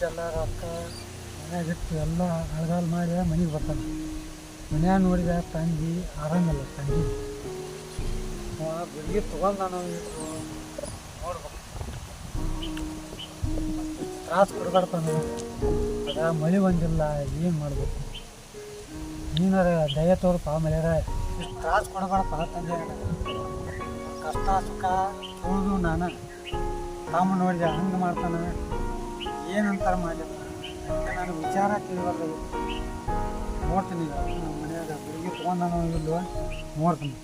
ದುಡ್ಡಿದ್ದೆಲ್ಲ ರೊಕ್ಕ ಮನ್ಯಾಗ ಇಟ್ಟು ಎಲ್ಲ ಅಳಗಾಲ ಮಾಡಿ ಮನೆಗೆ ಬರ್ತಾನೆ. ಮನ್ಯಾಗ ನೋಡಿದ ತಂಗಿ ಆರಾಮಿಲ್ಲ, ತಂಗಿ. ಗುಳಿಗೆ ನಾನು ನಾವು ನೋಡ್ಬೇಕು. ತ್ರಾಸು ಕೊಡ್ಬಾರ್ದು ಅದ ಮಳೆ ಬಂದಿಲ್ಲ, ಏನು ಮಾಡಬೇಕು? ನೀನಾರ ದಯ ತೋರು ಪಾ ಮಳೆ ತ್ರಾಸು ಕೊಡಬಾರಪ್ಪ ತಂದೆ ಕಷ್ಟ ಸುಖ, ತುಳಿದು ನಾನು. ತಾಮ ನೋಡಿದೆ ಹಂಗೆ ಮಾಡ್ತಾನೆ. ಏನಂತಾರ ಅದಕ್ಕೆ ನಾನು ವಿಚಾರ ತಿಳಿಬಾರ್ದು ನೋಡ್ತೀನಿ ನಮ್ಮ ಮನೆಯಾಗ ಹುಡುಗಿ ನಾನು ಇಲ್ಲ ನೋಡ್ತೀನಿ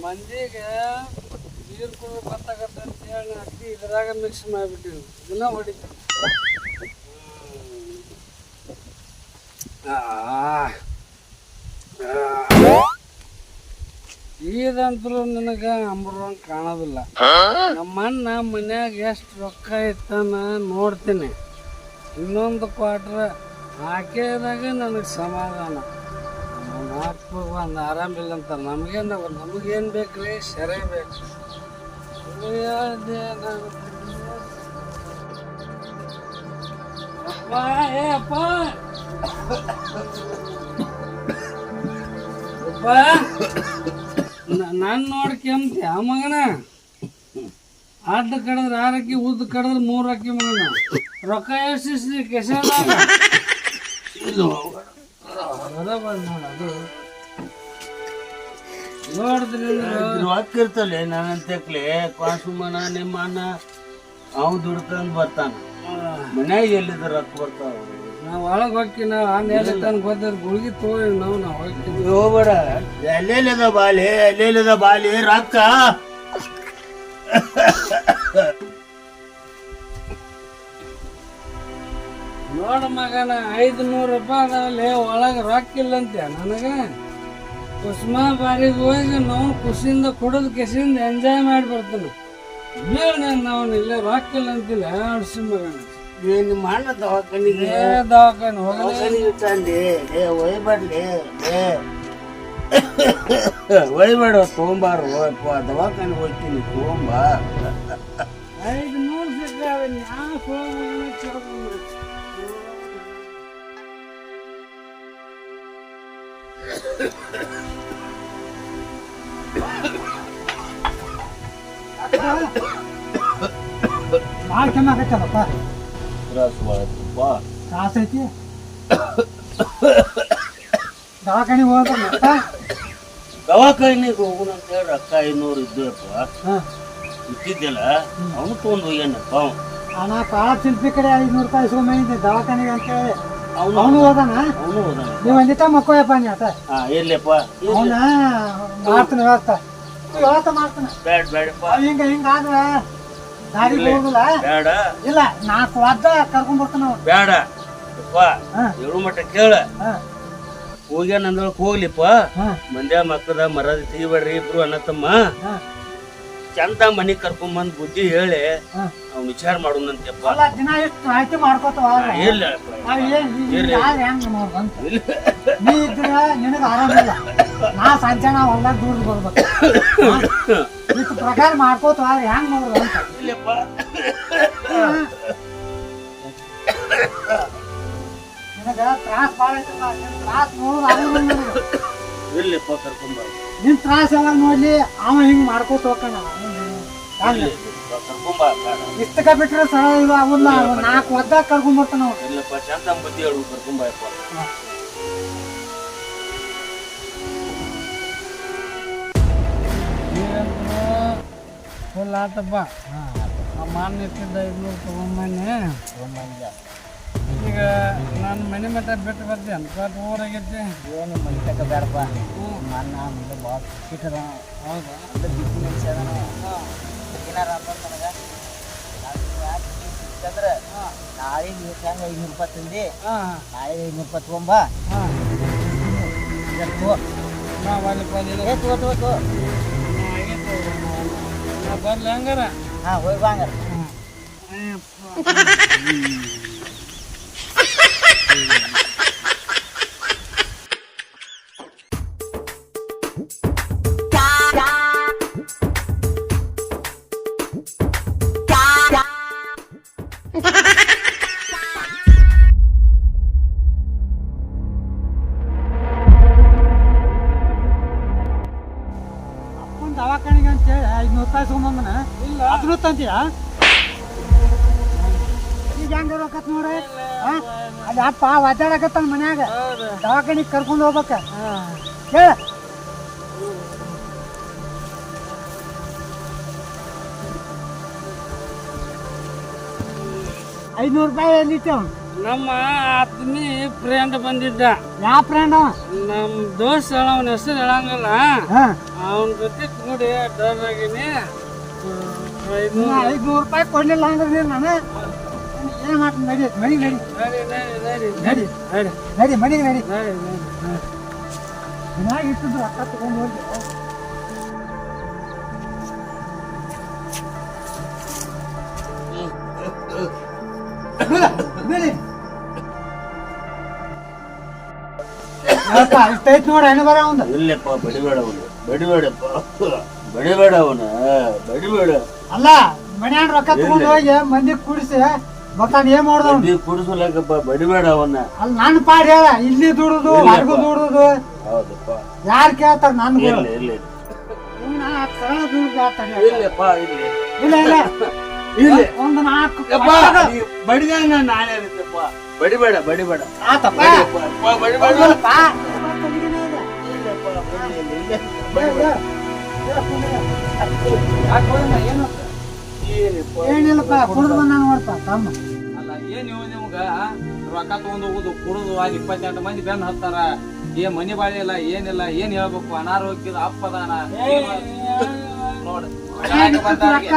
ಮಂದಿಗೆ ನೀರು ಕುಡಿದು ಗೊತ್ತಾಗತ್ತೆ ಅಂತ ಹೇಳಿ ಅಕ್ಕಿ ಇದ್ರಾಗ ಮಿಕ್ಸ್ ಮಾಡಿಬಿಟ್ಟಿವಿ ದಿನ ಹೊಡಿತೀವಿ ಈದಂತರೂ ನನಗೆ ಅಂಬರಂಗೆ ಕಾಣೋದಿಲ್ಲ. ನಮ್ಮಣ್ಣ ಮನ್ಯಾಗ ಎಷ್ಟು ರೊಕ್ಕ ಇತ್ತಾನ ನೋಡ್ತೀನಿ. ಇನ್ನೊಂದು ಕ್ವಾಟ್ರ್ ಹಾಕಿದಾಗ ನನಗೆ ಸಮಾಧಾನ. ನಾಲ್ಕು ಒಂದು ಆರಾಮಿಲ್ಲ ಅಂತ. ನಮಗೇನು ನಮಗೇನು ಬೇಕು ರೀ ಸೆರೆ ಬೇಕು. ನಾನು ನೋಡಿ ಕೆಮ್ತಿ ಆ ಮಗನ? ಅಡ್ಡ ಕಡದ್ರ ಆರಕ್ಕಿ ಉದ್ದ ಕಡದ್ರ ಮೂರು ಅಕ್ಕಿ ಮಗನ. ರೊಕ್ಕ ಎಷ್ಟು ಕೆಸದಾಗ? ಅದ. ರೊಕ್ಕ ಇರ್ತಲ್ಲ ನಾನಂತಕ್ಲೆ ಕಾಸುಮನ ನಿಮ್ಮ ಅಣ್ಣ ಅವ್ ದುಡ್ಕೊಂಡ್ ಬರ್ತಾನ. ಮನ್ಯಾಗ ಎಲ್ಲಿದ್ರು ರೊಕ್ಕ ಬರ್ತಾವ ನಾವು ಒಳಗೆ ಹೋಗಿ ನಾವು ಆಮೇಲೆ ತನಕ ಗೊತ್ತದ ಗುಳಿಗೆ ತೋಳಿ ನಾವು ನಾವು ಹೋಗ್ತೀವಿ. ಹೋಗ್ಬೇಡ ಎಲ್ಲೆಲ್ಲದ ಬಾಲಿ ಎಲ್ಲೆಲ್ಲದ ಬಾಲಿ ರೊಕ್ಕ? ನೋಡ ಮಗನ ಐದು ನೂರು ರೂಪಾಯಿ ಅದಾವಲ್ಲಿ ಒಳಗೆ ರೊಕ್ಕ ಇಲ್ಲಂತೆ ನನಗೆ? ಕುಸುಮಾ ಬಾರಿಗೆ ಹೋಗಿ ನಾವು ಖುಷಿಯಿಂದ ಕುಡಿದು ಕೆಸಿಯಿಂದ ಎಂಜಾಯ್ ಮಾಡಿ ಬರ್ತಾನೆ. ಬೀಳ್ ನಾವು ಇಲ್ಲೇ ರೊಕ್ಕ ಇಲ್ಲ ಅಂತಿಲ್ಲ ಅಡ್ಸಿ ಏನು ಮಾಡ ದವಾಖಾನಿಗೆ? ಏ ದವಾಖಾನೆ ಹೋಗಲಿ ದವಾಖಾನಿಗೆ ತಂದಿ ಏ ಒಯ್ಬಾರ್ಲಿ ಏ. ಒಯ್ಬೇಡ ತೊಗೊಂಬಾರು. ಹೋಯಪ್ಪ ದವಾಖಾನೆ ಹೋಗ್ತೀನಿ ತೊಗೊಂಬ. ಐದು ನೂರು ಸಿಕ್ಕಾವೆ ಯಾವ ಹೋಗಿ ಚಡ್ಕೊಂಡು ಭಾಳ ಕೆಮ್ಮಾಕತ್ತಲ್ಲಪ್ಪ ತ್ರಾಸು ಮಾಡತ್ತಪ್ಪ ಐತಿ ದವಾಖಾನಿಗೆ ಹೋದ್ರಪ್ಪ ದವಾಖಾನಿಗೆ ಹೋಗೋಣ ಅಂತ ಹೇಳಿ ರೊಕ್ಕ ಐನೂರು ಇದ್ದಪ್ಪ. ಇದ್ದಿದ್ದಲ್ಲ ಅವನು ತೊಗೊಂಡು ಹೋಗ್ಯಾನಪ್ಪ ಅವ್ನು. ಅಣ್ಣ ಕಾಳ ಶಿಲ್ಪಿ ಕಡೆ ಐನೂರು ರೂಪಾಯಿ ಇಸ್ಕೊಂಬಂದಿದ್ದೆ ದವಾಖಾನೆಗೆ ಅಂತೇಳಿ ಅವನು ಅವನು ಹೋದಾನ. ಅವನು ಹೋದಾನ. ನೀವು ಒಂದಿಟ ಮಕ್ಕೋಯಪ್ಪ ನೀ ಆತ? ಹಾ ಇರ್ಲಿಪ್ಪ ಅವನ? ಮಾಡ್ತಾನೆ ವ್ಯವಸ್ಥೆ ವ್ಯವಸ್ಥೆ ಮಾಡ್ತಾನೆ. ಬೇಡ ಬೇಡಪ್ಪ ಹಿಂಗ ಹಿಂಗಾದ್ರೆ ಹೋಗುದಿಲ್ಲ? ಬೇಡ. ಇಲ್ಲ ನಾಲ್ಕು ವಾದ ಕರ್ಕೊಂಡ್ ಬರ್ತಾನ ಅವ ಬೇಡ. ಯಪ್ಪ ಹಾ. ಏಳು ಮಟ್ಟ ಕೇಳ. ಹಾ. ಹೋಗ್ಯಾನ ಅಂದೊಳಕ್ ಹೋಗ್ಲಿಪ್ಪ. ಹಾ. ಮಂದ್ಯ ಮಕ್ಕದ ಮರದ ತೆಗಿಬೇಡ್ರಿ ಇಬ್ರು ಅಣ್ಣ ತಮ್ಮ. ಹಾ. ಚಂದ ಮನಿ ಕರ್ಕೊಂಬಂದ್ ಬುದ್ಧಿ ಹೇಳಿ ಹಾ. ಅವ್ನ ವಿಚಾರ ಮಾಡೋಣಂತೆಪ್ಪ ಅಲ್ಲ ದಿನ ಎಷ್ಟು ಮಾಡ್ಕೋತಾವ ಇಲ್ಲ ನಾವ್ ಏನ್ ಇರ್ಲಿ. ಯಾರು ಹೆಂಗ್ ನೋಡ್ಬಂತ ನೀ ಇದ್ರ ನಿನಗ ಆರಾಮಿಲ್ಲ. ನಾ ಸಂಜೆ ನಾ ಹೊಲ್ದಾಗ ದೂರ ಬರ್ಬೇಕು. ಇಷ್ಟು ಪ್ರಕಾರ ಮಾಡ್ಕೋತ ಹೆಂಗ್ ನೋಡ್ರಿ ಅಂತ. ಇಲ್ಲಪ್ಪ. ನಿನಗ ತ್ರಾಸ ಭಾಳ ಐತಲ್ಲ ನಿನ್ ತ್ರಾಸ ಕರ್ಕೊಂಬ. ನಿನ್ ಎಲ್ಲ ನೋಡ್ಲಿ ಅವ ಹಿಂಗ್ ಮಾಡ್ಕೋತ ಹೋಗ್ಕಣ ಕರ್ಕೊಂಬ ಇಷ್ಟಕ ಬಿಟ್ರೆ ಸರ ಇಲ್ಲ ಅವನ್ನ ನಾಲ್ಕು ಒದ್ದಾಗ ಕರ್ಕೊಂಡ್ಬರ್ತಾನ ಅವ ಇಲ್ಲಪ್ಪ ಬುದ್ಧಿ ಹೇಳು ಕರ್ಕೊಂಬ ಯಪ್ಪ. ಫುಲ್ ಆತಪ್ಪ. ಆ ಮಾನ್ ಇಟ್ಟಿದ್ದ ಐದ್ನೂರು ತೊಗೊಂಬನ್ನಿ. ಈಗ ನಾನು ಮನೆ ಮಟ್ಟ ಬಿಟ್ಟು ಬರ್ತೀನಿ. ಅಂತ ಊರಾಗೈತಿ ಏನು ಮನೆ ತಕ ಬೇಡಪ್ಪ ನನ್ನ ಮುಂದೆ ಭಾಳ ಕಿಟ್ಟದ ಹೌದಾ? ಅದು ಬಿಸಿ ಮನುಷ್ಯ ಅದಾನ ಏನಾರ ನನಗೆ? ಅಂದ್ರೆ ನಾಳೆ ನೀವು ಹೆಂಗೆ ಐನೂರು ರೂಪಾಯಿ ತಂದು ಹಾಂ. ನಾಳೆ ಐನೂರು ರೂಪಾಯಿ ತೊಗೊಂಬ. ಹಾಂ. ತಗೋ. ಹಾ ತಗೋ ಬರ್ಲ ಹಂಗಾರ. ಹಾ ಹೋಗಿ ಹಂಗಾರ. ಒದ್ದಾಡಕತ್ತಾನ ಮನ್ಯಾಗ ದವಾಖಾನಿಗೆ ಕರ್ಕೊಂಡು ಹೋಗ್ಬೇಕ. ಹೇಳ ಐನೂರು ರೂಪಾಯಿ ಎಲ್ಲಿತ್ತು ನಮ್ಮ ಆತ್ಮಿ ಫ್ರೆಂಡ್ ಬಂದಿದ್ದ. ಯಾವ ಫ್ರೆಂಡ್ ನಮ್ಮ ನಮ್ ದೋಸ್ತ ಅವನ ಹೆಸರು ಹೇಳಂಗಲ್ಲ. ಅವನ ಜೊತೆ ಕೂಡಿ ಡರ್ ಆಗಿನಿ ಐದ್ನೂರು ರೂಪಾಯಿ ಕೊಡ್ಲಿಲ್ಲ ಅಂದ್ರೆ ನೀನು ನಾನು ನಡಿ ಮನೆಗೆ ನಡಿ. ನಡಿ ನಡಿ ಮನೆಗೆ ನಡಿ. ಇಟ್ಟಿದ್ದು ರೊಕ್ಕ ತಗೊಂಡು ಹೋಗಿ. ಬಿಡಿ ಇಷ್ಟೈತ್ ನೋಡಿ ಹೆಣ್ಣು ಬರ ಅವನು ಇಲ್ಲಪ್ಪ ಬಡಿಬೇಡ ಅವನು. ಬಡಿಬೇಡಪ್ಪ. ಬಡಿಬೇಡ ಅವನ. ಬಡಿಬೇಡ. ಅಲ್ಲ ಮನ್ಯಾಗ ರೊಕ್ಕ ತಗೊಂಡು ಹೋಗಿ ಮಂದಿ ಕುಡಿಸಿ ಗೊತ್ತಾನ ಏನ್ ಮಾಡ್ದ ಅವ್ನು? ಬಡ್ಡಿ ಕುಡಿಸಲಕ್ಕಪ್ಪ ಬಡಿಬೇಡ ಅವನ್ನ ಅಲ್ಲಿ ನನ್ನ ಪಾಡ್ ಹೇಳ ಇಲ್ಲಿ ದುಡುದು ಹೊರಗು ದುಡುದು ಹೌದಪ್ಪ ಯಾರು ಕೇಳ್ತಾರ ನನ್ಗೆ ಇರ್ಲಿ ಇರ್ಲಿ ಇವ್ನ ಸರಳ ದುಡ್ಡು ಹೇಳ್ತಾನೆ ಇಲ್ಲಪ್ಪ ಇರ್ಲಿ ಇಲ್ಲ ಇಲ್ಲ ಇರ್ಲಿ ಒಂದು ನಾಲ್ಕು ಯಪ್ಪ ನಾನೇ ಇರುತ್ತಪ್ಪ ಬಡಿಬೇಡ ಬಡಿಬೇಡ ಆತಪ್ಪ ಅಪ್ಪ, ಬಡಿಬೇಡ ಹೌದಲ್ಲಪ್ಪ? ಏನಿಲ್ಲಪ್ಪ ಕುಡಿದು ಬಂದ ನೋಡಪ್ಪ ತಮ್ಮ. ಅಲ್ಲ ಏನು ನೀವು ನಿಮ್ಗ? ರೊಕ್ಕ ತಗೊಂಡು ಹೋಗುದು ಕುಡುದು ಅಲ್ಲಿ ಇಪ್ಪತ್ತೆಂಟು ಮಂದಿ ಬೆನ್ ಹತ್ತಾರ. ಏನ್ ಮನಿ ಬಾಳಿ ಇಲ್ಲ ಏನಿಲ್ಲ ಏನ್ ಹೇಳ್ಬೇಕು? ಅನಾರೋಗ್ಯದ ಅಪ್ಪದಾನ. ನೋಡ ರೊಕ್ಕ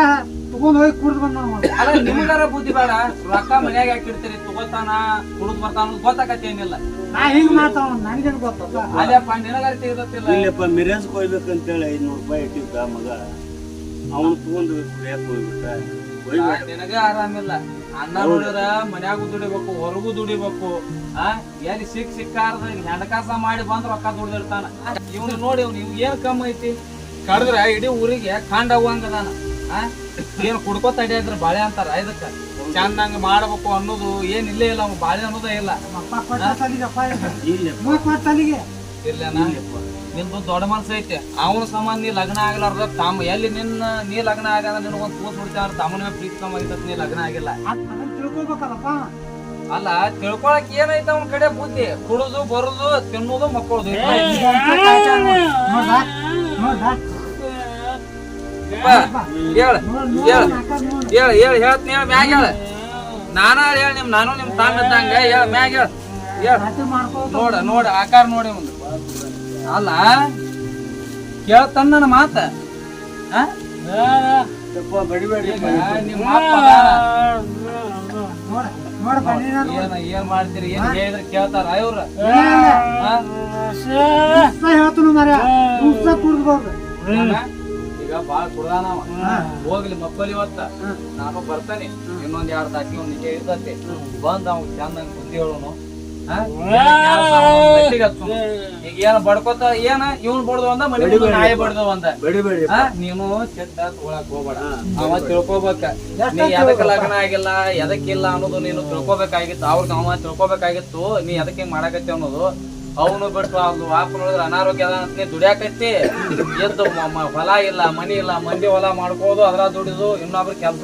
ತಗೊಂಡ್ ಹೋಗಿ ಕುಡಿದು ಬಂದ ನೋಡ್ಪ ಅಲ್ಲ ನಿಮ್ಗಾರ ಬುದ್ಧಿ ಬೇಡ. ರೊಕ್ಕ ಮನ್ಯಾಗ ಹಾಕಿಡ್ತೀರಿ ತಗೋತಾನ ಕುಡುದ್ ಬರ್ತಾನ ಅನ್ನೋದ್ ಗೊತ್ತಾಕತ್ತೇನಿಲ್ಲ ನಾ ಹಿಂಗ್ ಮಾಡ್ತಾವ ನನಗೇನು ಗೊತ್ತಪ್ಪ? ಅದೇಪ್ಪ ನಿನಗಾರ ತಿಳಿದತ್ತಿಲ್ಲ. ಇಲ್ಲಪ್ಪ ಮಿರೇಜ್ ಕೊಯ್ಬೇಕಂತೇಳಿ ಐನೂರು ರೂಪಾಯಿ ಇಟ್ಟಿದ್ದ ಮಗ. ಅವನು ತಗೊಂಡು ಕುಡಿಯಕ್ ಹೋಗ್ಬಿಟ್ಟ ನಿನಗ ಆರಾಮಿಲ್ಲ. ಅನ್ನ ನೋಡಿದ್ರ ಮನ್ಯಾಗು ದುಡಿಬೇಕು ಹೊರಗೂ ದುಡಿಬೇಕು. ಆ ಎಲ್ಲಿ ಸಿಕ್ ಸಿಕ್ಕಾರ್ದ ಹೆಣಕಾಸ ಮಾಡಿ ಬಂದ್ ರೊಕ್ಕ ದುಡ್ದಿರ್ತಾನ. ಇವ್ನು ನೋಡಿ ಇವ್ನು ಇವ್ ಏನ್ ಕಮ್ಮಿ ಐತಿ? ಕಡ್ದ್ರ ಇಡೀ ಊರಿಗೆ ಕಾಂಡ ಹೋಗಂಗದಾನ ಆ ಏನ್ ಕುಡ್ಕೋತ ಅಡ್ಯಾದ್ರ ಬಾಳೆ ಅಂತಾರ ಇದಕ್ಕ. ಚಂದಂಗ ಮಾಡ್ಬೇಕು ಅನ್ನೋದು ಏನ್ ಇಲ್ಲೇ ಇಲ್ಲ ಅವ್ನು ಬಾಳೆ ಅನ್ನೋದೇ ಇಲ್ಲ. ಅಪ್ಪ ನಿಂದು ದೊಡ್ಡ ಮನಸ್ಸು ಐತೆ. ಅವನ ಸಮಾನ ನೀ ಲಗ್ನ ಆಗಲಾರ್ದ ತಮ್ಮ ಎಲ್ಲಿ ನಿನ್ನ ನೀ ಲಗ್ನ ಆಗಂದ್ರ ನಿನ್ ಒಂದ್ ಕೂತ್ ಬಿಡ್ತಾರ ತಮ್ಮನ ಪ್ರೀತಿ ತಮ್ಮ ಆಗಿತ್ತ ನೀ ಲಗ್ನ ಆಗಿಲ್ಲ. ತಿಳ್ಕೊಬೇಕಲ್ಲಪ್ಪ. ಅಲ್ಲ ತಿಳ್ಕೊಳಕ್ ಏನೈತ ಅವನ ಕಡೆ ಬುದ್ಧಿ? ಕುಡುದು ಬರುದು ತಿನ್ನುದು ಮಕ್ಕಳದು. ಹೇಳ್ತೀನಿ ಹೇಳ ಮ್ಯಾಗ ಹೇಳ. ನಾನ ಹೇಳ ನಿಮ್ ನಾನು ನಿಮ್ ತಾಮ ಇದ್ದಂಗ. ಹೇಳ ಮ್ಯಾಗ ಹೇಳ ನೋಡ ನೋಡ ಆಕಾರ ನೋಡಿ ಒಂದು. ಅಲ್ಲ? ಕೇಳ್ತಾನ ನನ್ನ ಮಾತ. ಏನ್ ಮಾಡ್ತೀರಿ ಏನ್ ಹೇಳಿದ್ರೆ ಕೇಳ್ತಾರ ಇವ್ರ? ಹೇಳ್ತಾನು ಮರ ಉಪ್ಸ ಕುಡ್ದು ಈಗ ಬಾಳ ಕುಡ್ದಾನ ಹೋಗ್ಲಿ ಮಕ್ಕಳು ಇವತ್ತ. ನಾನು ಬರ್ತಾನೆ. ಇನ್ನೊಂದ್ ಎರಡ್ ತಾಕಿ ಒಂದ್ ನಿಜ ಇರ್ತತಿ ಬಂದ್ ಅವ್ ಚಂದ ಬುದ್ಧಿ ಹೇಳೋನು. ಈಗ ಏನ್ ಬಡ್ಕೋತ ಏನ? ಇವ್ನ್ ಬಡ್ದು ಮನೆ ಮುಂದೆ ನಾಯಿ ಬಡ್ದು ಒಂದ. ಬಡಿಬೇಡಿ ಆ, ನೀನು ಚೆಟ್ಟ ತಗೊಳಕ್ ಹೋಗ್ಬೇಡ. ಅವ ತಿಳ್ಕೊಬೇಕ. ನೀ ಎದಕ್ ಲಗ್ನ ಆಗಿಲ್ಲ ಎದಕ್ಕಿಲ್ಲ ಅನ್ನೋದು ನೀನು ತಿಳ್ಕೊಬೇಕಾಗಿತ್ತು. ಅವ್ರಿಗೆ ಅವ ತಿಳ್ಕೊಬೇಕಾಗಿತ್ತು. ನೀ ಎದಕ್ಕೆ ಮಾಡಕತ್ತಿ ಅನ್ನೋದು. ಅವನು ಬಿಟ್ಟು ಅವ್ನು ವಾಪ ನೋಡಿದ್ರೆ ಅನಾರೋಗ್ಯ ಅದ ಅಂತ ನೀ ದುಡಿಯಾಕತ್ತಿ. ಎದ್ದು ಹೊಲ ಇಲ್ಲ ಮನಿ ಇಲ್ಲ ಮಂದಿ ಹೊಲ ಮಾಡ್ಕೋದು ಅದ್ರ ದುಡಿದು ಇನ್ನೊಬ್ರು ಕೆಲಸ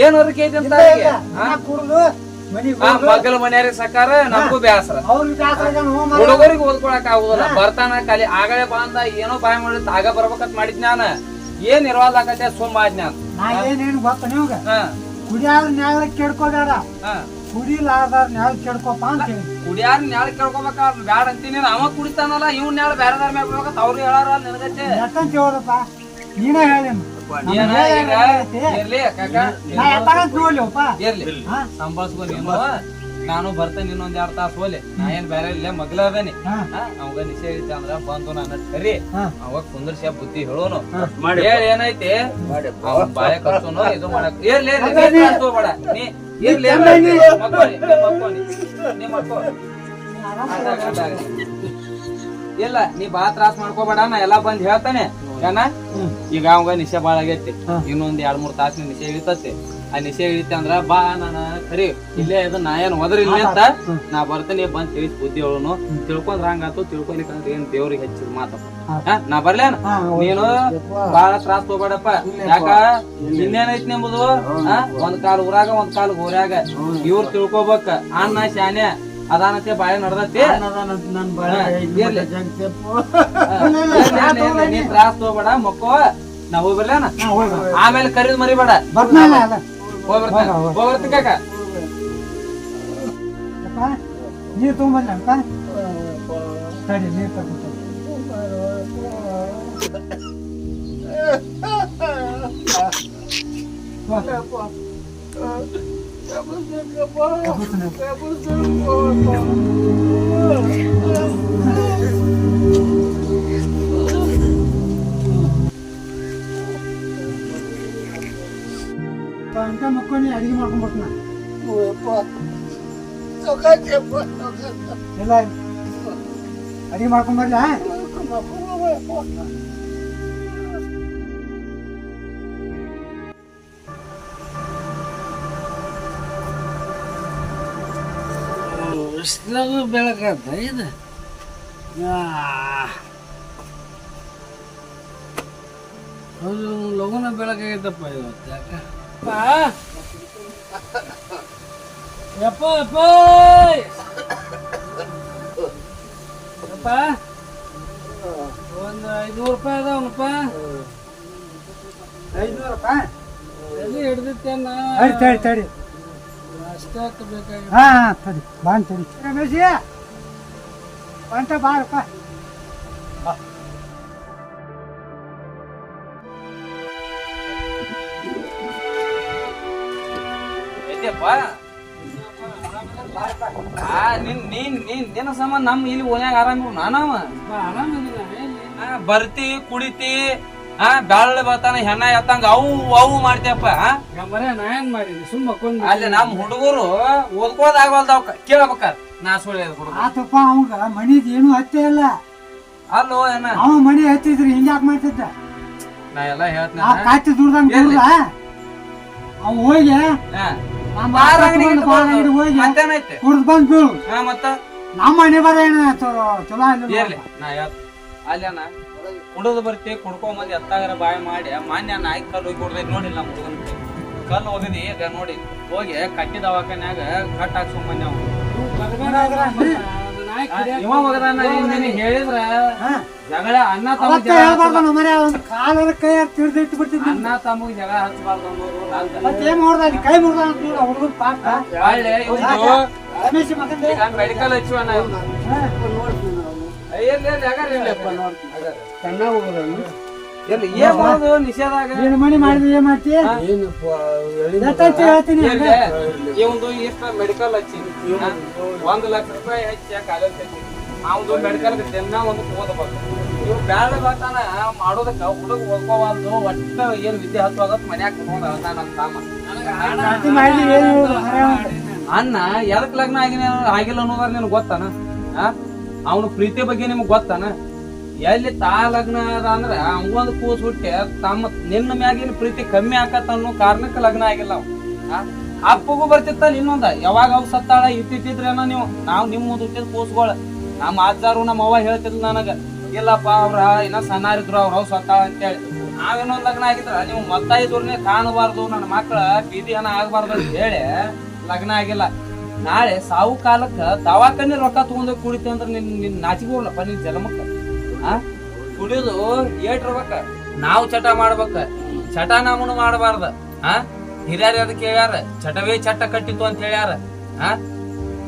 ಏನ್ ಅರ್ಕೆ ಐತಿ ಅಂತ? ಆ? ಮಗಲ ಮನಿ ಆ, ಮಗ್ಗಲ ಮನೆಯವ್ರಿಗೆ ಸಕಾರ ನಮಗೂ ಹೋಮ ಹುಡುಗರಿಗೆ ಓದ್ಕೊಳಕ್ ಆಗುದಿಲ್ಲ. ಬರ್ತಾನ ಕಲಿ ಆಗಲೇ ಬಂದ ಏನೋ ಬಾಯ್ ಮಾಡಿ ಆಗ ಬರ್ಬೇಕಂತ ಮಾಡಿದ್ ನಾನ ಏನ್ ಇರವಾದಾಕತ್ತೆ ಸುಮ್ಮ ಆದ್ ಏನೇನು ಗೊತ್ತ ನಿಮ್ಗ? ಹಾ. ಕುಡಿಯಾರ ನ್ಯಾಯ ಕೆಡ್ಕೋಬೇಡ. ಹಾ. ಕುಡಿಲಾರ್ದಾರ ನ್ಯಾಳ ಕೆಡ್ಕೋಪ ಅಂತ ಕುಡಿಯಾರ ನ್ಯಾಳ ಕೇಳ್ಕೊಬೇಕ ಬ್ಯಾಡ ಅಂತೀನಿ. ಅವ ಕುಡಿತಾನಲ್ಲ ಇವ್ ನ್ಯಾಳ ಬೇರೆದಾರ ಮ್ಯಾಗ ಅವ್ರು ಹೇಳಾರ ನಿನಗತ್ತೆ. ಯಾಕಂತ ಹೇಳಪ್ಪ ನೀನೇ ಹೇಳೇನು ಸಂಭಾಳ್ಸ್ಕೊ ನೀನು. ನಾನು ಬರ್ತೇನೆ ಇನ್ನೊಂದ್ ಎರಡ್ ತಾಸು ಹೋಲಿ. ನಾ ಏನ್ ಬೇರೆ ಇಲ್ಲ ಮಗ್ಲ ಅದೇನಿ. ಅವಾಗ ನಿಷೇಧ ಐತಿ ಅಂದ್ರ ಬಂದು ನನ್ನ ಕರಿ. ಅವಾಗ ಕುಂದ್ರಸ್ಯ ಬುದ್ಧಿ ಹೇಳೋನು. ಮಾಡಿ ಹೇಳಿ ಏನೈತಿ? ಬಾಯ ಕರ್ಸೋನು ಇದು ಮಾಡಕ್. ಇರ್ಲಿ ಅದೇ ನೀ. ಇರ್ಲಿ ನೀ- ಮಕ್ಕೋನಿ, ನೀ ಮಕ್ಕೋ. ಇಲ್ಲ ನೀ ಬಾ ತ್ರಾಸ್ ಮಾಡ್ಕೋಬೇಡ ನಾ ಎಲ್ಲಾ ಬಂದ್ ಹೇಳ್ತಾನೆ. ಏನ ಈಗ ಅವಾಗ ನಿಶೆ ಬಾಳ ಆಗೈತಿ. ಇನ್ನೊಂದ್ ಎರಡ್ ಮೂರ್ ತಾಸಿನ ನಿಶೆ ಇಳಿತತಿ. ಆ ನಿಶೆ ಇಳಿತ ಅಂದ್ರ ಬಾ ನಾನು ಕರಿ. ಇಲ್ಲೇ ಅದು ನಾ ಏನ್ ಒದರ್ ಇಲ್ಲಿ ಅಂತ. ನಾ ಬರ್ತೇನೆ ಬಂದ್ ತಿಳಿಸ್ ಬುದ್ಧಿ ಅವನು ತಿಳ್ಕೊಂಡ್ರ ಹಂಗಾತು ತಿಳ್ಕೊಲಿಕ್ಕಂದ್ರ ಏನ್ ದೇವ್ರಿಗೆ ಹೆಚ್ಚಿದ ಮಾತಪ್ಪ ನಾ ಬರ್ಲೇನ. ನೀನು ಬಾಳ ತ್ರಾಸ್ ತಗೋಬೇಡಪ್ಪ ಯಾಕ? ಇನ್ನೇನೈತಿ ನಿಂಬುದು ಹಾ? ಒಂದ್ ಕಾಲ್ ಊರಾಗ ಒಂದ್ ಕಾಲ್ ಗೋರ್ಯಾಗ ಇವ್ರು ತಿಳ್ಕೊಬೇಕ. ಅಣ್ಣ ಶಾನೆ. ಅದಾನತೆ ಬಾಳೆ ನಡ್ದತಿ ತ್ರಾಸ್ ತಗೋಬೇಡ ಮಕ್ಕೋ. ನಾ ಹೋಗಿ ಬರ್ಲೇನ ಹೋಗ್ ಆಮೇಲೆ ಕರೀದ್ ಮರಿಬೇಡ. ಬರ್ತಾನಲ್ಲ ಅದ. ಹೋಗಿ ಬರ್ತಾನೆ? ಹೋಗ್, ಹೋಗ್. ಹೋಗಿ ಬರ್ತೀನಿ ಕಾಕ? ನೀರ್ ತಗೊಂಬರ್ಲಿ ಅಂತ ಸರಿ ನೀರ್ ತಗೊಂಡು ಅಂತ ಮಕ್ಕೊಂಡು ಅಡಿಗೆ ಮಾಡ್ಕೊಂಡ್ಬಿಡ್ತಾನ ಎಲ್ಲ ಅಡಿಗೆ ಮಾಡ್ಕೊಂಬರ್ಲ ಬಿಸ್ಲಾಗೂ ಬೆಳಕತ್ತ ಇದು ಆ. ಹೌದು ಲಗುನ ಬೆಳಕಾಗೈತಪ್ಪ ಇವತ್ತು ಯಾಕ ಯಪ್ಪ ಯಪ್ಪ ಯಪ್ಪ ಒಂದು ಐನೂರು ರೂಪಾಯಿ ಅದಾವನಪ್ಪ ಐನೂರಪ್ಪ ಎಲ್ಲಿ ಹಿಡ್ದಿತ್ತೇನ ತಡಿ ತಡಿ ತಡಿ ಅಷ್ಟೇ ಬೇಕಾಗಿ ಹಾ ಹಾ ತಡಿ ಬಾಂಡ್ ತಡಿ ರಮೇಶಿ ಬಂತ ಬಾರಪ್ಪ ನಿನ್ನ ಸಮ ನಮ್ ಇಲ್ಲಿ ಓನ್ಯಾಗ ಆರಾಮ ನಾನವ. ಬರ್ತಿ ಕುಡಿತಿ ಆ ಬೆಳ್ಳ ಬರ್ತಾನ ಹೆಣ್ಣ ಎತ್ತಂಗ ಅವು ಅವು ಮಾಡ್ತೇವಪ್ಪ ಆ? ಮರೆ ನಾ ಏನ್ ಮಾಡಿದ್ವಿ ಸುಮ್ಮ ಅಲ್ಲಿ ನಮ್ ಹುಡುಗರು ಓದ್ಕೋದಾಗವಲ್ದ ಆಗವಲ್ದಾವ್ ಕೇಳ್ಬೇಕ ನಾ ಸುಳ್ಳು ಆತಪ್ಪ ಅವಂಗ ಮನಿದ್ ಏನು ಹತ್ತೆ ಇಲ್ಲ. ಅಲ್ಲೋ ಏನ? ಅವ ಮನಿ ಹತ್ತಿದ್ರಿ ಹಿಂಗ್ಯಾಕ್ ಮಾಡ್ತಿದ್ದ? ನಾ ಎಲ್ಲ ಹೇಳ್ತೀನಿ ಕಾಚಿ ದುಡ್ದಂಗ್ ದುಡ್ದ ಅವ್ ಹೋಗಿ ನಮ್ಮ ಕುಡ್ದು ಬಂದ್ ಬೀಳು ಹಾ ಮತ್ತ? ನಮ್ಮ ಮನೆ ಬರ ಏನ ಚಲೋ ಚಲೋ ಇರ್ಲಿ ಇಲ್ಲ ನಾ ಹೇಳ್ತ ಅಲ್ಲೇನ? ಕುಡಿದು ಬರ್ತಿ ಕುಡ್ಕೊಂಡ್ ಬಂದು ಎತ್ತಾಗರ ಬಾಯಿ ಮಾಡಿ ಮಾನ್ಯ ನಾಯಿ ಕಲ್ಲು ಹೋಗಿ ಕೊಡ್ದೈತಿ ನೋಡಿಲ್ಲ ನಮ್ಮ ಹುಡುಗನ ಕಲ್ಲು ಹೋಗಿದಿ ಈಗ ನೋಡಿ ಹೋಗಿ ಕಟ್ಟಿ ದವಾಖಾನ್ಯಾಗ ಕಟ್ ಹಾಕ್ಸ್ಕೊಂಡ್ ಬಂದೆ ಅವ್ನು ಇವ ಹೋಗದಾನ ನಿನಗೆ ಹೇಳಿದ್ರ ಜಗಳ ಅಣ್ಣ ತಮ್ಮ ಹೇಳ್ಬಾರ್ದು ಮನೆ ಅವ್ನ ಕಾಲರ ಕೈ ಅಣ್ಣ ತಮ್ಮಗ್ ಜಗಳ ಹಚ್ಚಬಾರ್ದು ಅನ್ನೋದು ನಂದು. ಮತ್ತೆ ಏನ್ ಮಾಡ್ದ ಅಲ್ಲಿ? ಕೈ ಮುರ್ದ ಅಂತ ನೋಡು ಹುಡುಗನ್ ಪಾಪ ಒಳ್ಳೆ ಮೆಡಿಕಲ್ ಹಚ್ಚುವನ ಚೆನ್ನಾಗ್ ಹೋಗೋದನ್ನು ಏನ್ ಮಾಡೋದು ನಿಷೇಧಾಗ? ಮಾಡಿದ್ರೆ ಏನ್ ಹೇಳ್ತೀನಿ ಇವಂದು ಇಷ್ಟ ಮೆಡಿಕಲ್ ಹಾ? ಒಂದ್ ಲಕ್ಷ ರೂಪಾಯಿ ಹಚ್ಚಿ ಕಾಲೇಜ್ ಹಚ್ಚಿ ಅವ್ದು ಮೆಡಿಕಲ್ ದಿನ ಒಂದು ಓದಬೇಕು ಇವ್ ಬ್ಯಾಡ ಬರ್ತಾನ ಮಾಡೋದಕ್ಕ ಹುಡುಗ ಓದ್ಕೋವಲ್ದು ಒಟ್ಟ ಏನ್ ವಿದ್ಯೆ ಹತ್ತುವಾಗತ್ ಮನ್ಯಾಗ ಕುತ್ಕೊಂಡ್? ಅಣ್ಣ ಎದಕ್ ಲಗ್ನ ಆಗಿನ ಆಗಿಲ್ಲ ಅನ್ನೋದ್ರ ನಿನ್ ಗೊತ್ತಾನ? ಅವನು ಪ್ರೀತಿ ಬಗ್ಗೆ ನಿಮ್ಗೆ ಗೊತ್ತಾನ? ಎಲ್ಲಿ ತಾ ಲಗ್ನ ಅದ ಅಂದ್ರೆ ಅವಂಗೊಂದು ಕೂಸ್ ಹುಟ್ಟಿ ತಮ್ಮ ನಿನ್ನ ಮ್ಯಾಗಿನ ಪ್ರೀತಿ ಕಮ್ಮಿ ಆಕತ್ತ ಅನ್ನೋ ಕಾರಣಕ್ಕೆ ಲಗ್ನ ಆಗಿಲ್ಲ ಅವ? ಅಪ್ಪಗೂ ಬರ್ತಿತ್ತ ಇನ್ನೊಂದ. ಯಾವಾಗ ಅವ್ ಸತ್ತಾಳ ಇತ್ತಿದ್ರೇನ ನೀವು? ನಾವ್ ನಿಮ್ ಹುಟ್ಟಿದ ಕೂಸ್ಗಳು. ನಮ್ಮ ಅಜ್ಜಾರು ನಮ್ಮ ಅವ್ವ ಹೇಳ್ತಿದ್ಲು ನನಗ. ಇಲ್ಲಪ್ಪ ಅವ್ರ, ಇನ್ನ ಸಣ್ಣಾರಿದ್ರು ಅವ್ರ ಅವ್ ಸತ್ತಾಳ ಅಂತೇಳಿ. ನಾವೇನೊಂದ್ ಲಗ್ನ ಆಗಿದ್ರ ನೀವು ಮತ್ತ ಇದ್ರನ್ನೇ ಕಾಣಬಾರ್ದು ನನ್ನ ಮಕ್ಳ ಬೀದಿ ಹಣ ಆಗ್ಬಾರ್ದು ಅಂತ ಹೇಳಿ ಲಗ್ನ ಆಗಿಲ್ಲ. ನಾಳೆ ಸಾವು ಕಾಲಕ್ಕ ದವಾಖಾನೆ ರೊಕ್ಕ ತಗೊಂಡೋಗಿ ಕುಡಿತಿ ಅಂದ್ರೆ ನಿನ್ ನಿನ್ ನಾಚಿಕೆ ಬರಲ್ಲಪ್ಪ ನಿನ್ ಜನಮಕ್ಕ. ಆ? ಏಟ್ ಇರ್ಬೇಕ ನಾವು ಚಟ ಮಾಡ್ಬೇಕ. ಚಟ ನಮ್ಮನು ಮಾಡಬಾರ್ದ. ಆ? ಹಿರಿಯರ್ ಅದಕ್ಕೆ ಹೇಳ್ಯಾರ ಚಟವೇ ಚಟ ಕಟ್ಟಿತ್ತು ಅಂತ ಹೇಳ್ಯಾರ. ಆ?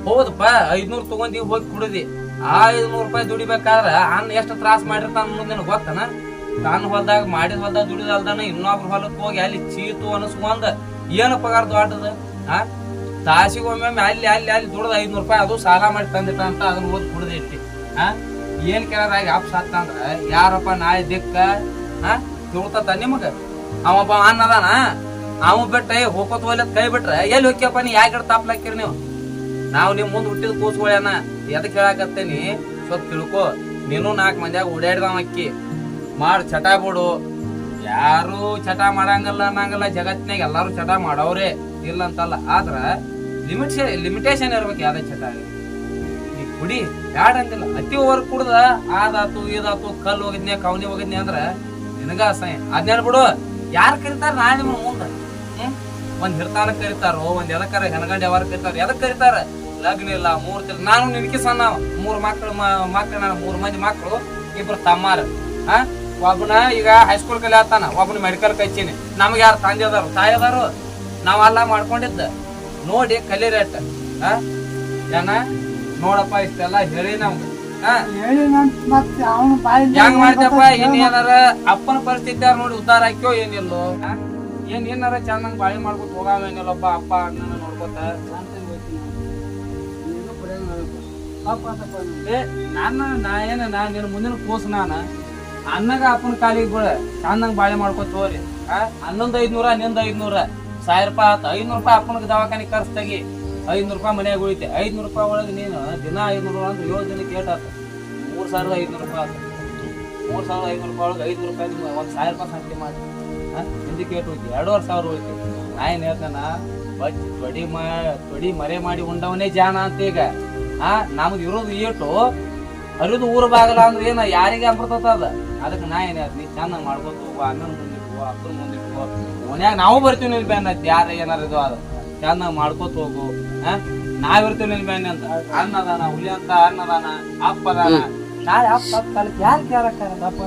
ಹೌದಪ್ಪ ಐದ್ನೂರ್ ತಗೊಂಡಿ ಹೋಗಿ ಕುಡಿದಿ. ಆ ಐದ್ನೂರ್ ರೂಪಾಯಿ ದುಡಿಬೇಕಾದ್ರ ಅನ್ನ ಎಷ್ಟು ತ್ರಾಸ ಮಾಡಿರ್ತಾನ ಅನ್ನೋದು ನಿನಗೆ ಗೊತ್ತನ? ತಾನು ಹೊಲ್ದಾಗ ಮಾಡಿದ ಹೊಲ್ದಾಗ ದುಡಿದಲ್ದಾನ ಇನ್ನೊಬ್ರ ಹೊಲಕ್ಕೆ ಹೋಗಿ ಅಲ್ಲಿ ಚೀತು ಅನಸ್ಕೊಂಡ್. ಏನು ಪಗಾರ ದೊಡ್ಡದ? ಆ? ತಾಸಿಗೆ ಒಮ್ಮೆ ಅಲ್ಲಿ ಅಲ್ಲಿ ಅಲ್ಲಿ ದುಡ್ದು ಐದ್ನೂರು ರೂಪಾಯಿ ಅದು ಸಾಲ ಮಾಡಿ ತಂದಿಟ್ಟ ಅಂತ ಅದನ್ನ ಓದಿ ಕುಡ್ದಿಟ್ಟಿ. ಹಾ ಏನ್ ಕೇಳದಾಗ ಆಪ್ ಸಾತ್ತ ಅಂದ್ರ, ಯಾರಪ್ಪ ನಾಳೆ ದಿಕ್ಕ ಹಾ ತಿಳ್ತತ ನಿಮಗ? ಅವಪ್ಪ ಅನ್ನದಾನ ಅವ ಬಿಟ್ಟ ಹೋಗೋತ್ ಒಲ್ಲೆತ್ ಕೈ ಬಿಟ್ರ? ಎಲ್ಲಿ ಹೋಗ್ಯಪ್ಪ ನೀ? ಯಾಕೆ ತಾಪ್ಲಾಕಿರಿ ನೀವು? ನಾವು ನಿಮ್ ಮುಂದ್ ಹುಟ್ಟಿದ ಕೂಸ್ಗಳೇನ ಎದಕ್ ಹೇಳಾಕತ್ತೇನಿ? ಸ್ವಲ್ಪ ತಿಳ್ಕೊ. ನೀನು ನಾಲ್ಕು ಮಂದಿಯಾಗ ಓಡಾಡ್ದವ ಅಕ್ಕಿ. ಮಾಡ್ ಚಟ ಬಿಡು. ಯಾರು ಚಟ ಮಾಡಂಗಲ್ಲ ಅನ್ನಂಗಲ್ಲ ಜಗತ್ತಿನಾಗ ಎಲ್ಲಾರು ಚಟ ಮಾಡವ್ರೆ. ಇಲ್ಲ ಅಂತಲ್ಲ ಆದ್ರ ಲಿಮಿಟ್ ಲಿಮಿಟೇಷನ್ ಇರ್ಬೇಕು, ಯಾವ್ದೇ ಚಟ ಆಗ್ಲಿ. ನೀ ಕುಡಿ, ಬ್ಯಾಡ ಅಂದಿಲ್ಲ. ಅತಿ ಓವರ್ ಕುಡ್ದ, ಆದಾತು, ಇದಾತು, ಕಲ್ಲು ಹೋಗಿದ್ನೆ ಕವನಿ ಹೋಗಿದ್ನೆ ಅಂದ್ರೆ ನಿನಗ ಅಸಹ್ಯ. ಅದ್ನೇನ್ ಬಿಡು, ಯಾರು ಕರಿತಾರ ನಾ ನಿಮ್ಮ ಮುಂದ? ಒಂದ್ ಹಿರ್ತಾನ ಕರಿತಾರೋ, ಒಂದ್ ಎದಕ್ಕಾರ ಹೆಣಗಂಡ ಯಾವಾರ ಕರಿತಾರ, ಎದಕ್ ಕರಿತಾರ? ಲಗ್ನ ಇಲ್ಲ ಮೂರ್ ತಿಂಗಳು ನಾನು ನಿನಕೆ ಸಣ್ಣ, ಮೂರ್ ಮಕ್ಳು ಮಕ್ಳು ನಾನು, ಮೂರ್ ಮಂದಿ ಮಕ್ಳು, ಇಬ್ರು ತಮ್ಮಾರ. ಹಾ? ಒಬ್ಬನ ಈಗ ಹೈಸ್ಕೂಲ್ ಕಲಿ ಆತಾನ ಒಬ್ಬನ ಮೆಡಿಕಲ್ ಕಚ್ಚೀನಿ ನಮ್ಗೆ ಯಾರು ತಂದೆ ಅದಾರು, ತಾಯಿ ಅದಾರು ನಾವೆಲ್ಲ ಮಾಡ್ಕೊಂಡಿದ್ದ. ನೋಡಿ ಕಲೀರೇಟ್. ಹಾ ಏನ? ನೋಡಪ್ಪ ಇಷ್ಟೆಲ್ಲ ಹೇಳಿ ನಮ್ಗೆ. ಹೆಂಗ್ ಮಾಡ್ತಪ್ಪ? ಏನಾರ ಅಪ್ಪನ ಪರಿಸ್ಥಿತಿ ನೋಡಿ ಉದ್ದಾರ ಹಾಕ್ಯೋ ಏನಿಲ್ಲೋ? ಏನ್ ಏನಾರ ಚೆನ್ನಾಗಿ ಬಾಳಿ ಮಾಡ್ಕೊತ ಹೋಗಾವ ಏನಿಲ್ಲಪ್ಪ ಅಪ್ಪ ಅಣ್ಣನ ನೋಡ್ಕೊತ. ನಾನು ನಾ ಏನ ನಾ ನಿನ್ನ ಮುಂದಿನ ಕೂಸ್ ನಾನ. ಅನ್ನಗ ಅಪ್ಪನ ಕಾಲಿಗೆ ಬೀಳ. ಚೆನ್ನಾಗಿ ಬಾಳೆ ಮಾಡ್ಕೊತ ಹೋರಿ ಹನ್ನೊಂದ್ ಹನ್ನೊಂದು ಐದ್ನೂರ ನಿಂದ ಐದ್ನೂರ. ಸಾವಿರ ರೂಪಾಯಿ ಆಯ್ತು ಐನೂರು ರೂಪಾಯಿ ಅಪ್ಪನಿಗೆ ದವಾಖಾನೆ ಖರ್ಚು ತೆಗಿ, ಐನೂರು ರೂಪಾಯಿ ಮನೆಯಾಗ ಉಳಿತೆ. ಐದ್ನೂರು ರೂಪಾಯಿ ಒಳಗೆ ನೀನು ದಿನ ಐನೂರು ಅಂದ್ರೆ ಏಳು ದಿನಕ್ಕೆ ಏಟ್ ಮೂರು ಸಾವಿರದ ಐನೂರು ರೂಪಾಯಿ ಆಯ್ತು ಮೂರು ಸಾವಿರದ ಐನೂರು ರೂಪಾಯಿ ಒಳಗೆ ಐದ್ನೂರು ರೂಪಾಯಿ ನಿಮ್ಗೆ ಒಂದು ಸಾವಿರ ರೂಪಾಯಿ ಸಂಖ್ಯೆ ಮಾಡಿ. ಹಾಂ ಹಿಂದಕ್ಕೆ ಏಟು ಹೋಯ್ತು ಎರಡೂವರೆ ಸಾವಿರ ಹೋಯ್ತು ನಾ ಏನು ಹೇಳ್ತಾನ ಬಜ್ ತೊಡಿ ಮಾ ತೊಡಿ ಮರೆ ಮಾಡಿ ಉಂಡವನೇ ಜಾನ ಅಂತ ಈಗ. ಆ ನಮ್ದು ಇರೋದು ಏಟು, ಹರಿದು ಊರು ಬಾಗಲ ಅಂದ್ರೆ ಏನ, ಯಾರಿಗೆ ಅಮೃತ ಅದ? ಅದಕ್ಕೆ ನಾ ಏನು ಹೇಳ್ತೀನಿ ಚೆನ್ನಾಗಿ ಮಾಡ್ಬೋದು ಅಣ್ಣನ ಮುಂದಿಟ್ಟು ಅಕ್ಕನ ಮುಂದಿಟ್ಕೋ ಮನ್ಯಾಗ ನಾವು ಬರ್ತೀವಿ ನಿಲ್ ಬ್ಯಾನ್ ಐತಿ ಯಾರ ಏನಾರ ಇದು ಅದು? ಚೆನ್ನಾಗಿ ಮಾಡ್ಕೋತ ಹೋಗು. ಹಾ ನಾವ್ ಇರ್ತೀವಿ ನಿಲ್ ಬ್ಯಾನ್ ಅಂತ. ಅನ್ನದಾನ ಹುಲಿ ಅಂತ ಅನ್ನದಾನ ಅಪ್ಪ ಅದಾನ ನಾಳೆ ಅಪ್ಪ ಅಪ್ಪ ಕಾಲಕ್ಕೆ ಯಾರು ಕೇಳಕ್ಕಾಗಲ್ಲ ಅಪ್ಪ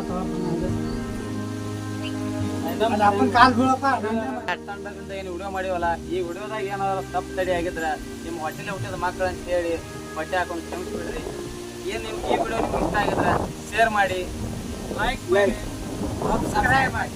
ತಂಡದಿಂದ ಏನು ವಿಡಿಯೋ ಮಾಡಿವಲ್ಲ? ಈ ವಿಡಿಯೋದಾಗ ಏನಾದ್ರು ತಪ್ಪು ತಡಿ ಆಗಿದ್ರೆ ನಿಮ್ಮ ಹೊಟ್ಟೆಲೆ ಹುಟ್ಟಿದ ಮಕ್ಕಳು ಅಂತ ಹೇಳಿ ಬಟ್ಟೆ ಹಾಕೊಂಡು ಕ್ಷಮಿಸ್ಬಿಡ್ರಿ ಏನು ನಿಮ್ಗೆ ಈ ವಿಡಿಯೋ ನಿಮ್ಗೆ ಇಷ್ಟ ಆಗಿದ್ರೆ ಶೇರ್ ಮಾಡಿ ಲೈಕ್ ಮಾಡಿ ಸಬ್ಸ್ಕ್ರೈಬ್ ಮಾಡಿ.